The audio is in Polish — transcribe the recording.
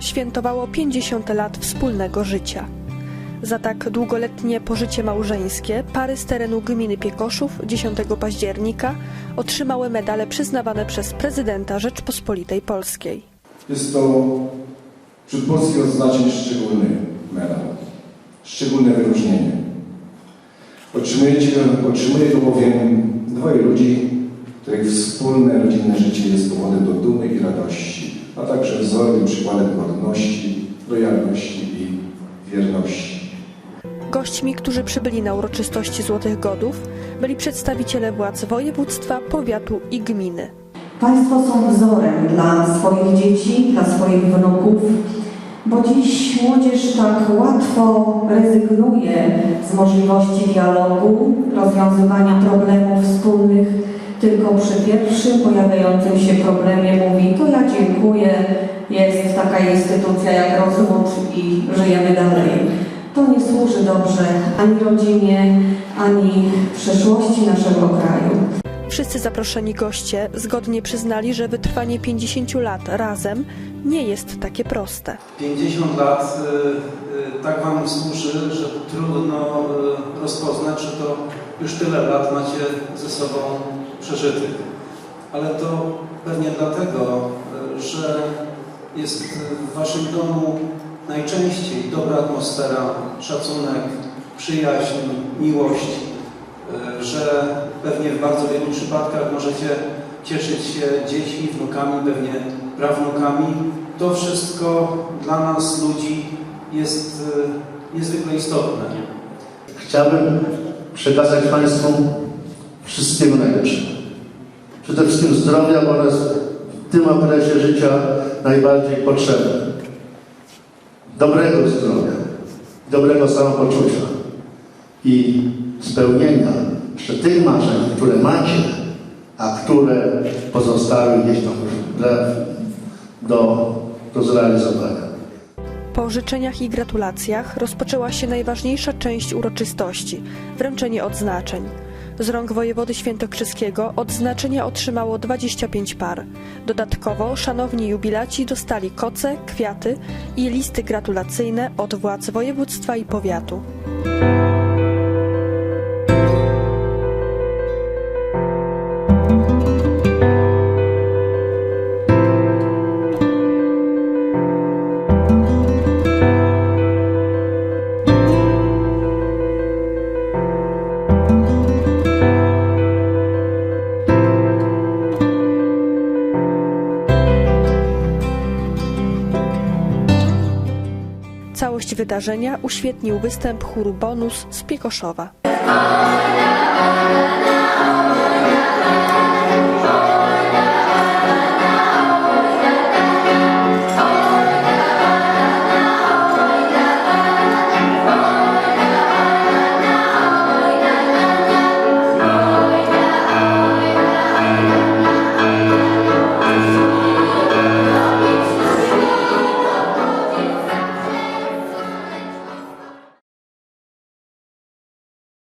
świętowało 50 lat wspólnego życia. Za tak długoletnie pożycie małżeńskie pary z terenu gminy Piekoszów 10 października otrzymały medale przyznawane przez prezydenta Rzeczpospolitej Polskiej. Jest to wśród polskich odznaczeń szczególny medal, szczególne wyróżnienie. Otrzymuje go bowiem dwoje ludzi, których wspólne rodzinne życie jest powodem do dumy i radości, a także wzorem i przykładem godności, lojalności i wierności. Gośćmi, którzy przybyli na uroczystości Złotych Godów, byli przedstawiciele władz województwa, powiatu i gminy. Państwo są wzorem dla swoich dzieci, dla swoich wnuków, bo dziś młodzież tak łatwo rezygnuje z możliwości dialogu, rozwiązywania problemów wspólnych, tylko przy pierwszym pojawiającym się problemie mówi to ja dziękuję, jest taka instytucja jak rozwód i żyjemy dalej. To nie służy dobrze ani rodzinie, ani przyszłości naszego kraju. Wszyscy zaproszeni goście zgodnie przyznali, że wytrwanie 50 lat razem nie jest takie proste. 50 lat y, y, tak Wam służy, że trudno y, rozpoznać, że to już tyle lat macie ze sobą przeżytych. Ale to pewnie dlatego, y, że jest w Waszym domu najczęściej dobra atmosfera, szacunek, przyjaźń, miłość, y, że pewnie w bardzo wielu przypadkach możecie cieszyć się dziećmi, wnukami, pewnie prawnukami. To wszystko dla nas, ludzi, jest niezwykle istotne. Chciałbym przekazać Państwu wszystkiego najlepszego. Przede wszystkim zdrowia, jest w tym okresie życia najbardziej potrzebne. Dobrego zdrowia, dobrego samopoczucia i spełnienia jeszcze tych marzeń, które macie, a które pozostały gdzieś tam do, do zrealizowania. Po życzeniach i gratulacjach rozpoczęła się najważniejsza część uroczystości wręczenie odznaczeń. Z rąk wojewody świętokrzyskiego odznaczenia otrzymało 25 par. Dodatkowo szanowni jubilaci dostali koce, kwiaty i listy gratulacyjne od władz województwa i powiatu. Całość wydarzenia uświetnił występ chóru Bonus z Piekoszowa.